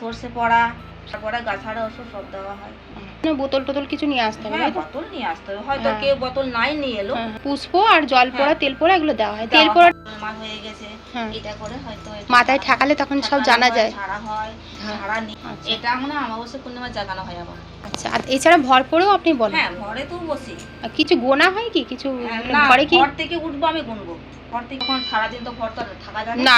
সর্ষে পড়া তারপরে গাছাড়া ওষুধ সব দেওয়া হয়। বোতল টোতল কিছু নিয়ে আসতে হবে হ্যাঁ বোতল নিয়ে আসতে হবে। হয়তো হ্যাঁ। কেউ বোতল নাই নিয়ে এলো। হ্যাঁ, পুষ্প আর জল পোড়া। তেল পোড়া এগুলো দেওয়া হয়। তেল পোড়া হয়, হয়ে গেছে। এটা করে হয়তো মাথায় ঠাকালে তখন সব জানা যায়। ছাড়া হয়। ছাড়া নেই। আচ্ছা। এটা মানে অমাবস্যা পূর্ণিমা জাগানো হয় আবার। আচ্ছা আর এছাড়া ভর পড়েও আপনি বলেন। হ্যাঁ ঘরে তো বসি। আর কিছু গোনা হয় কি? কিছু হ্যাঁ, মানে ঘরে কি? ঘর থেকে উঠবো আমি গুনবো। ঘর থেকে সারাদিন তো ঘর তো থাকা যায় না।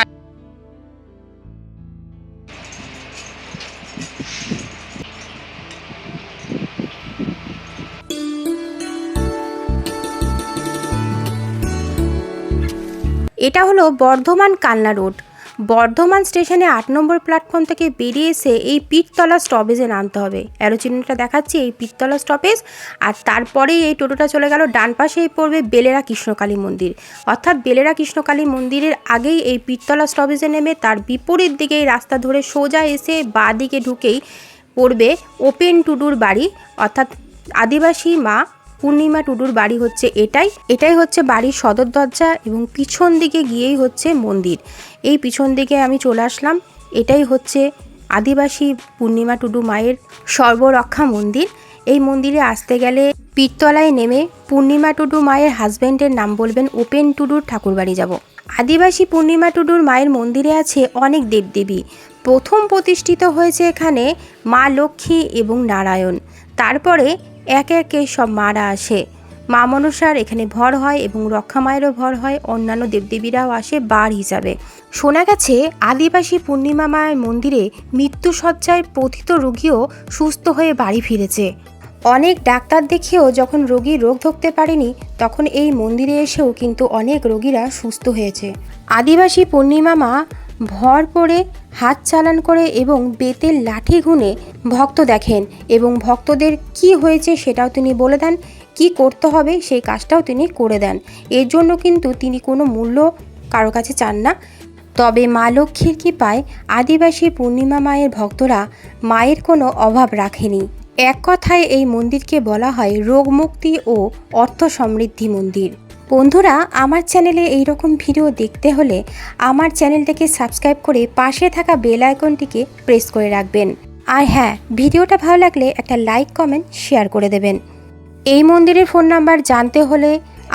এটা হলো বর্ধমান কালনা রোড। বর্ধমান স্টেশনে আট নম্বর প্ল্যাটফর্ম থেকে বেরিয়ে এসে এই পীরতলা স্টপেজে নামতে হবে। অ্যারো চিহ্নটা দেখাচ্ছি, এই পীরতলা স্টপেজ আর তারপরেই এই টোটোটা চলে গেল, ডান পাশেই পড়বে বেলেরা কৃষ্ণকালী মন্দির। অর্থাৎ বেলেরা কৃষ্ণকালী মন্দিরের আগেই এই পীরতলা স্টপেজে নেমে তার বিপরীত দিকে এই রাস্তা ধরে সোজা এসে বাঁ দিকে ঢুকেই পড়বে ওপেন টুডুর বাড়ি। অর্থাৎ আদিবাসী মা পূর্ণিমা টুডুর বাড়ি হচ্ছে এটাই। এটাই হচ্ছে বাড়ির সদর দরজা এবং পিছন দিকে গিয়েই হচ্ছে মন্দির। এই পিছন দিকে আমি চলে আসলাম। এটাই হচ্ছে আদিবাসী পূর্ণিমা টুডু মায়ের সর্বরক্ষা মন্দির। এই মন্দিরে আসতে গেলে পীরতলায় নেমে পূর্ণিমা টুডু মায়ের হাজব্যান্ডের নাম বলবেন ওপেন টুডুর ঠাকুরবাড়ি যাব। আদিবাসী পূর্ণিমা টুডুর মায়ের মন্দিরে আছে অনেক দেবদেবী। প্রথম প্রতিষ্ঠিত হয়েছে এখানে মা লক্ষ্মী এবং নারায়ণ। তারপরে একে একে সব মারা আসে। মা মনসার এখানে ভর হয় এবং রক্ষা মায়েরও ভর হয়, অন্যান্য দেবদেবীরাও আসে বার হিসাবে। শোনা গেছে, আদিবাসী পূর্ণিমা মায়ের মন্দিরে মৃত্যুসজ্জায় পথিত রোগীও সুস্থ হয়ে বাড়ি ফিরেছে। অনেক ডাক্তার দেখিয়েও যখন রোগী রোগ ধরতে পারেনি, তখন এই মন্দিরে এসেও কিন্তু অনেক রোগীরা সুস্থ হয়েছে। আদিবাসী পূর্ণিমা মা ভর পড়ে হাত চালান করে এবং বেতের লাঠি গুনে ভক্ত দেখেন এবং ভক্তদের কি হয়েছে সেটাও তিনি বলে দেন, কি করতে হবে সেই কাজটাও তিনি করে দেন। এর জন্য কিন্তু তিনি কোনো মূল্য কারও কাছে চান না। তবে মা লক্ষ্মীর কৃপায় আদিবাসী পূর্ণিমা মায়ের ভক্তরা মায়ের কোনো অভাব রাখেনি। এক কথায় এই মন্দিরকে বলা হয় রোগমুক্তি ও অর্থ সমৃদ্ধি মন্দির। বন্ধুরা আমার চ্যানেলে এই রকম ভিডিও দেখতে হলে আমার চ্যানেলটাকে সাবস্ক্রাইব করে পাশে থাকা বেল আইকনটিকে প্রেস করে রাখবেন। আর হ্যাঁ ভিডিওটা ভালো লাগলে একটা লাইক কমেন্ট শেয়ার করে দেবেন। এই মন্দিরের ফোন নাম্বার জানতে হলে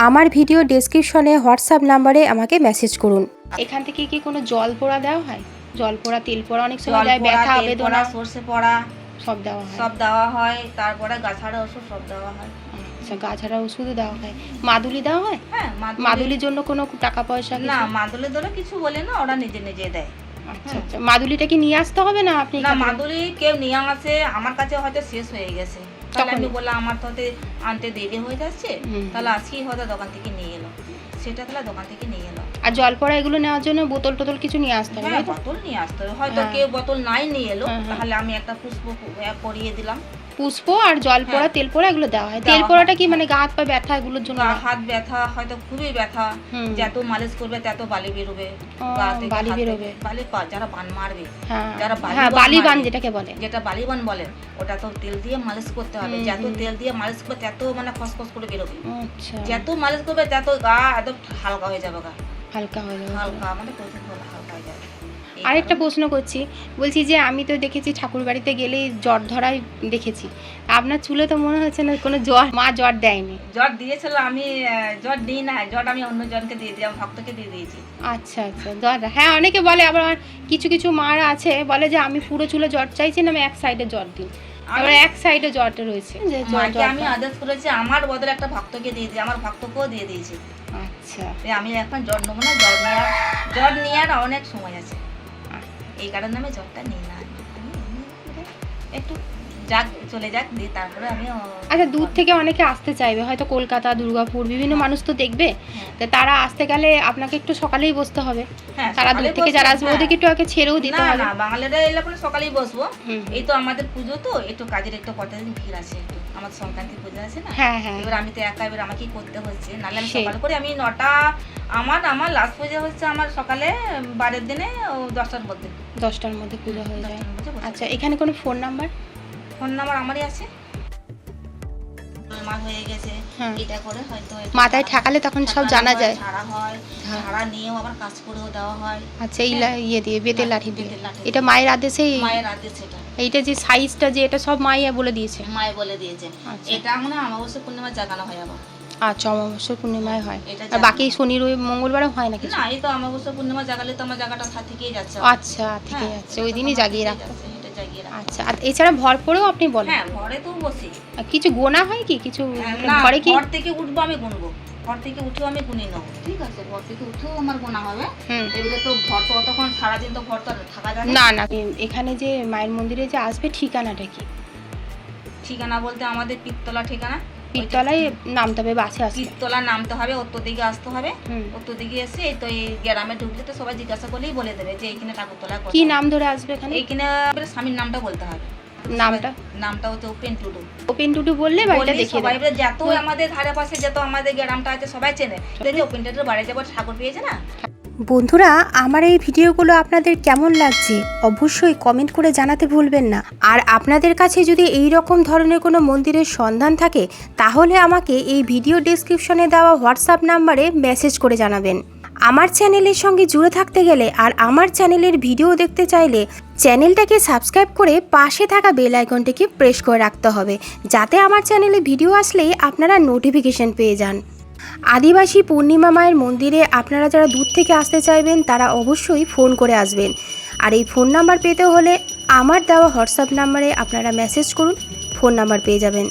আমার ভিডিও ডেসক্রিপশনে হোয়াটসঅ্যাপ নাম্বারে আমাকে মেসেজ করুন। এখান থেকে কি কোনো জল পোড়া দেওয়া হয়? জল পোড়া তেল পোড়া অনেক সময় দেয় ব্যথা তেল বেদনা। পড়া সর্ষে পড়া সব দেওয়া হয়। সব দেওয়া হয় তারপরে গাছাড়া ওষুধ সব দেওয়া হয়। আচ্ছা গাছাড়া ওষুধও দেওয়া হয়। মাদুলি দেওয়া হয়? হ্যাঁ মাদুলির জন্য কোনো টাকা পয়সা না মাদুলি ধরে কিছু বলে না ওরা নিজে নিজে দেয়। আচ্ছা আচ্ছা। মাদুলিটা কি নিয়ে আসতে হবে না আপনি না মাদুলি কেউ নিয়ে আসে আমার কাছে হয়তো শেষ হয়ে গেছে। তাহলে আমি বললাম আমার তো আনতে দেরি হয়ে যাচ্ছে তাহলে আজকেই হয়তো দোকান থেকে নিয়ে এলো। সেটা তাহলে দোকান থেকে নিয়ে এলো। আর জল পড়া এগুলো নেওয়ার জন্য বোতল টোতল কিছু নিয়ে আসতে হবে হ্যাঁ? বোতল নিয়ে আসতে হবে হয়তো হ্যাঁ। কেউ বোতল নাই নিয়ে এলো হ্যাঁ। তাহলে আমি একটা পুষ্প পরিয়ে দিলাম পুষ্প আর জল পোড়া। তেল পোড়া এগুলো দেওয়া হয় তেল। পোড়াটা কি মানে গা হাত পা ব্যথা এগুলোর জন্য হাত ব্যথা হয়তো খুবই ব্যথা যত মালিশ করবে তত বালি বেরোবে বালি। বেরোবে। বালি পা- যারা বান মারবে যারা বালি হ্যাঁ বান যেটাকে বলে যেটা বালিবান বলে ওটা তো তেল দিয়ে মালিশ করতে হবে যত তেল দিয়ে মালিশ করবে তত মানে খসখস করে বেরোবে আচ্ছা যত মালিশ করবে তত গা একদম হালকা হয়ে যাবে গা হালকা হয়ে যাবে। হালকা প্রচুর হালকা যাবে আরেকটা প্রশ্ন করছি বলছি যে আমি তো দেখেছি ঠাকুর বাড়িতে গেলেই জ্বর ধরাই দেখেছি। আপনার চুলে তো মনে হচ্ছে না কোনো জ্বর মা জ্বর দেয়নি। জ্বর দিয়েছিল আমি জ্বর দিই না জ্বর আমি অন্য জনকে দিয়ে আমার ভক্তকে দিয়ে দিয়েছি। আচ্ছা আচ্ছা জ্বর হ্যাঁ অনেকে বলে আবার কিছু কিছু মারা আছে বলে যে আমি পুরো চুলে জ্বর চাইছি না আমি এক সাইডে জ্বর দিই। আবার এক সাইডে জ্বরটা রয়েছে। যে মাকে আমি। আদেশ করেছি আমার বদলে একটা ভক্তকে দিয়ে দিই আমার ভক্তকেও দিয়ে দিয়েছি। আচ্ছা। আমি এখন জ্বর নেব না জ্বর নেওয়ার জ্বর নেওয়ার অনেক সময় আছে। এই কারণে আমি জ্বরটা নিই না। একটু যাক চলে যাক দিয়ে তারপরে আমি আচ্ছা দূর থেকে অনেকে আসতে চাইবে হয়তো কলকাতা দুর্গাপুর বিভিন্ন মানুষ তো দেখবে। হ্যাঁ। তো তারা আসতে গেলে আপনাকে একটু সকালেই বসতে হবে। হ্যাঁ, তারা দূর থেকে যারা আসবে হ্যাঁ। ওদেরকে একটু আগে ছেড়েও দিতে হবে। না বাঙালিরা এলে পরে সকালেই বসবো। এই তো আমাদের পুজো তো একটু কাজের একটু কতদিন ভিড় আছে একটু। আমাদের সংক্রান্তি পুজো আছে না? হ্যাঁ হ্যাঁ। এবার আমি তো একা এবার আমাকেই করতে হচ্ছে? নাহলে আমি সকাল করে আমি নটা আমার আমার লাস্ট পুজো হচ্ছে আমার সকালে বারের দিনে দশটার মধ্যে। দশটার মধ্যে পুজো হয়ে যায়। আচ্ছা এখানে কোনো ফোন নাম্বার ফোন নাম্বার আমারই আছে। গোলমাল হয়ে গেছে হ্যাঁ। এটা করে হয়তো মাথায় ঠেকালে তখন সব জানা যায়। ছাড়া হয় হ্যাঁ। নিয়েও আবার কাজ করেও দেওয়া হয়। আচ্ছা এই লা- ইয়ে দিয়ে বেতের লাঠি দিয়ে। বেতের লাঠি এটা মায়ের আদেশে? মায়ের আদেশ সেটা এইটা যে সাইজটা যে এটা সব বলে দিয়েছে? মায়ে বলে দিয়েছে। আচ্ছা। এটা মানে অমাবস্যা পূর্ণিমা জাগানো হয় আবার। আচ্ছা অমাবস্যা পূর্ণিমায় হয়। এটা আর জানি বাকি। শনি রবি মঙ্গলবারও হয় না কিছু না এই তো অমাবস্যা পূর্ণিমা জাগালে তো আমার জায়গাটা থেকেই যাচ্ছে। আচ্ছা থেকে হ্যাঁ, যাচ্ছে। এটা ওই তো দিনই আমার জাগিয়ে থেকেই রাখতে। যাচ্ছে, জাগিয়ে রাখা। আচ্ছা আর এছাড়া ভর পরেও আপনি বলেন? হ্যাঁ ঘরে তো বসি। কিছু গোনা হয় কি? কিছু ঘরে কি? ঘর থেকে উঠবো আমি গুনবো। ঘর থেকে উঠেও আমি গুনি নেব। ঠিক আছে ঘর থেকে উঠেও আমার গোনা হবে। এবারে তো ঘর তো অতক্ষণ সারাদিন তো ঘর তো থাকা যাবে না। না এখানে যে মায়ের মন্দিরে যে আসবে ঠিকানাটা কি? ঠিকানা বলতে আমাদের পিত্তলা ঠিকানা। পীরতলায় নামতে হবে বাসে আসবে পিত্তলা নামতে হবে উত্তর দিকে আসতে হবে। উত্তর দিকে এসে এই তো এই গ্রামে ঢুকলে তো সবাই জিজ্ঞাসা করলেই বলে দেবে যে এইখানে ঠাকুরতলা কি নাম ধরে আসবে এখানে? এইখানে স্বামীর নামটা বলতে হবে। নামটা? নামটা হচ্ছে উপেন টুডু। ওপেন টুটু বললে বাড়িটা দেখিয়ে সবাই যত আমাদের ধারে পাশে যত আমাদের গ্রামটা আছে সবাই চেনে। ওপেন টুডুর বাড়ি যাব ঠাকুর পেয়েছে না? বন্ধুরা, আমার এই ভিডিওগুলো আপনাদের কেমন লাগছে অবশ্যই কমেন্ট করে জানাতে ভুলবেন না। আর আপনাদের কাছে যদি এই রকম ধরনের কোনো মন্দিরের সন্ধান থাকে, তাহলে আমাকে এই ভিডিও ডেসক্রিপশনে দেওয়া হোয়াটসঅ্যাপ নাম্বারে মেসেজ করে জানাবেন। আমার চ্যানেলের সঙ্গে জুড়ে থাকতে গেলে আর আমার চ্যানেলের ভিডিও দেখতে চাইলে চ্যানেলটাকে সাবস্ক্রাইব করে পাশে থাকা বেল আইকনটিকে প্রেস করে রাখতে হবে, যাতে আমার চ্যানেলে ভিডিও আসলেই আপনারা নোটিফিকেশন পেয়ে যান। আদিবাসী পূর্ণিমা মায়ের মন্দিরে আপনারা যারা দূর থেকে আসতে চাইবেন, তারা অবশ্যই ফোন করে আসবেন। আর এই ফোন নাম্বার পেতে হলে আমার দেওয়া হোয়াটসঅ্যাপ নাম্বারে আপনারা মেসেজ করুন, ফোন নাম্বার পেয়ে যাবেন।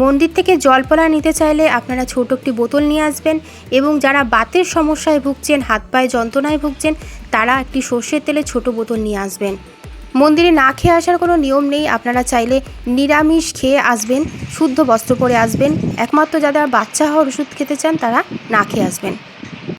মন্দির থেকে জলপলা নিতে চাইলে আপনারা ছোট একটি বোতল নিয়ে আসবেন এবং যারা বাতের সমস্যায় ভুগছেন হাত পায়ে যন্ত্রণায় ভুগছেন, তারা একটি সর্ষের তেলে ছোট বোতল নিয়ে আসবেন। মন্দিরে না খেয়ে আসার কোনো নিয়ম নেই। আপনারা চাইলে নিরামিষ খেয়ে আসবেন, শুদ্ধ বস্ত্র পরে আসবেন। একমাত্র যারা বাচ্চা হওয়ার ওষুধ খেতে চান, তারা না খেয়ে আসবেন।